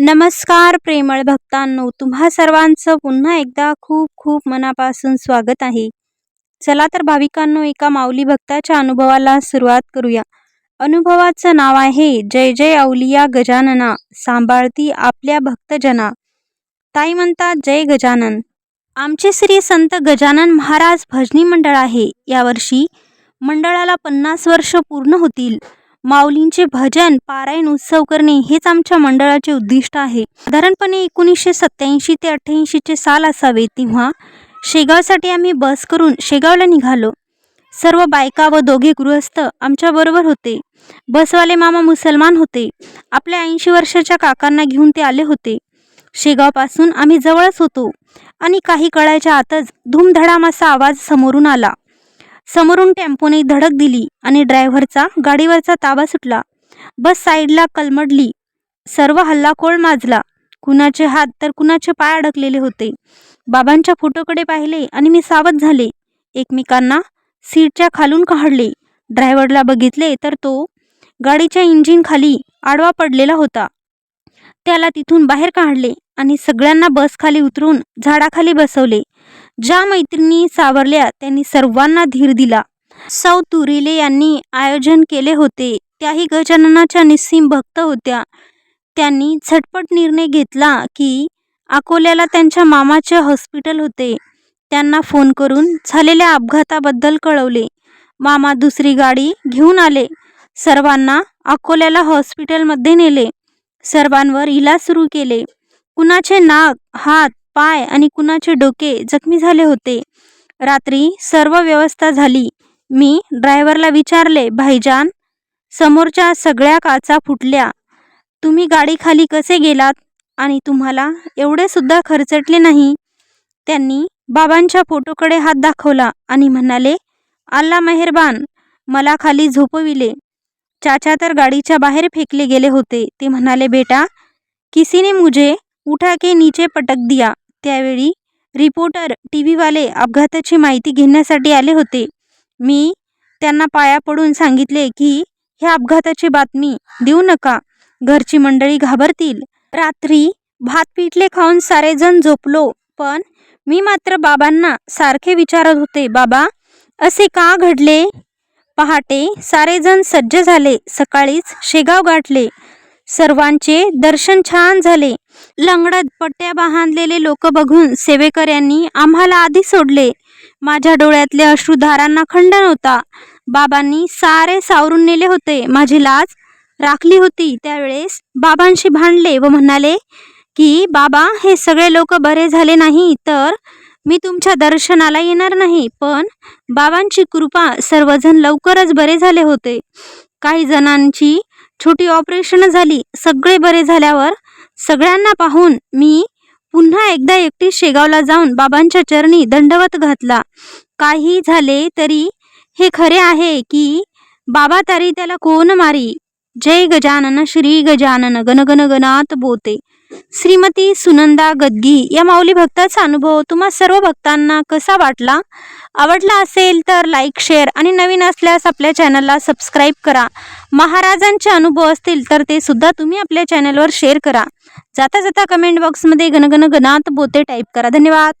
नमस्कार प्रेमळ भक्तांनो. तुम्हा सर्वांचं पुन्हा एकदा खूप खूप मनापासून स्वागत आहे. चला तर भाविकांनो एका माऊली भक्ताच्या अनुभवाला सुरुवात करूया. अनुभवाचं नाव आहे जय जय अवलिया गजानना सांभाळती आपल्या भक्तजना. ताई म्हणतात जय गजानन. आमचे श्री संत गजानन महाराज भजनी मंडळ आहे यावर्षी. मंडळाला पन्नास वर्ष पूर्ण होतील. माऊलींचे भजन पारायण उत्सव करणे हेच आमच्या मंडळाचे उद्दिष्ट आहे. साधारणपणे एकोणीसशे सत्याऐंशी ते अठ्ठ्याऐंशीचे साल असावे तेव्हा शेगावसाठी आम्ही बस करून शेगावला निघालो. सर्व बायका व दोघे गृहस्थ आमच्याबरोबर होते. बसवाले मामा मुसलमान होते. आपल्या ऐंशी वर्षाच्या काकांना घेऊन ते आले होते. शेगावपासून आम्ही जवळच होतो आणि काही कळायच्या आतच धूमधडाम असा आवाज समोरून आला. समोरून टेम्पोने धडक दिली आणि ड्रायव्हरचा गाडीवरचा ताबा सुटला. बस साईडला कलमडली. सर्व हल्लाखोळ माजला. कुणाचे हात तर कुणाचे पाय अडकलेले होते. बाबांच्या फोटोकडे पाहिले आणि मी सावध झाले. एकमेकांना सीटच्या खालून काढले. ड्रायव्हरला बघितले तर तो गाडीच्या इंजिन खाली आडवा पडलेला होता. त्याला तिथून बाहेर काढले आणि सगळ्यांना बसखाली उतरून झाडाखाली बसवले. ज्या मैत्रिणी सावरल्या त्यांनी सर्वांना धीर दिला. सौ तुरिले यांनी आयोजन केले होते. त्याही गजाननाच्या निस्सीम भक्त होत्या. त्यांनी झटपट निर्णय घेतला की अकोल्याला त्यांच्या मामाचे हॉस्पिटल होते. त्यांना फोन करून झालेल्या अपघाताबद्दल कळवले. मामा दुसरी गाडी घेऊन आले. सर्वांना अकोल्याला हॉस्पिटलमध्ये नेले. सर्वांवर इलाज सुरू केले. कुणाचे नाक हात पाय आणि कुणाचे डोके जखमी झाले होते. रात्री सर्व व्यवस्था झाली. मी ड्रायव्हरला विचारले भाईजान समोरच्या सगळ्या काचा फुटल्या. तुम्ही गाडी खाली कसे गेलात? आणि तुम्हाला एवढे सुद्धा खर्चटले नाही? त्यांनी बाबांच्या फोटोकडे हात दाखवला आणि म्हणाले अल्ला मेहरबान मला खाली झोपविले. चाचा तर गाडीच्या बाहेर फेकले गेले होते. ते म्हणाले बेटा किसीने मुझे उठा के नीचे पटक दिया. त्यावेळी रिपोर्टर टी व्हीवाले अपघाताची माहिती घेण्यासाठी आले होते. मी त्यांना पाया पडून सांगितले की ह्या अपघाताची बातमी देऊ नका. घरची मंडळी घाबरतील. रात्री भात पिठले खाऊन सारेजण झोपलो पण मी मात्र बाबांना सारखे विचारत होते बाबा असे का घडले? पहाटे सारेजण सज्ज झाले. सकाळीच शेगाव गाठले. सर्वांचे दर्शन छान झाले. लंगडत पट्ट्या बांधलेले लोक बघून सेवेकऱ्यांनी आम्हाला आधी सोडले. माझ्या डोळ्यातले अश्रुधारांना खंड नव्हता. बाबांनी सारे सावरून नेले होते. माझी लाज राखली होती. त्यावेळेस बाबांशी भांडले व म्हणाले की बाबा हे सगळे लोक बरे झाले नाही तर मी तुमच्या दर्शनाला येणार नाही. पण बाबांची कृपा सर्वजण लवकरच बरे झाले होते. काही जणांची छोटी ऑपरेशन झाली सगळे बरे झाल्यावर सगळ्यांना पाहून मी पुन्हा एकदा एकटी शेगावला जाऊन बाबांच्या चरणी दंडवत घातला. काही झाले तरी हे खरे आहे की बाबा तारी त्याला कोण मारी? जय गजानन श्री गजानन गणगण गणात बोते. श्रीमती सुनंदा गदगी या माऊली भक्ताचा अनुभव तुम्हा सर्व भक्तांना कसा वाटला? आवडला असेल तर लाईक शेअर आणि नवीन असल्यास आपल्या चॅनलला सबस्क्राईब करा. महाराजांचे अनुभव असतील तर ते सुद्धा तुम्ही आपल्या चॅनलवर शेअर करा. जाता जाता कमेंट बॉक्समध्ये गणगण गणात बोते टाईप करा. धन्यवाद.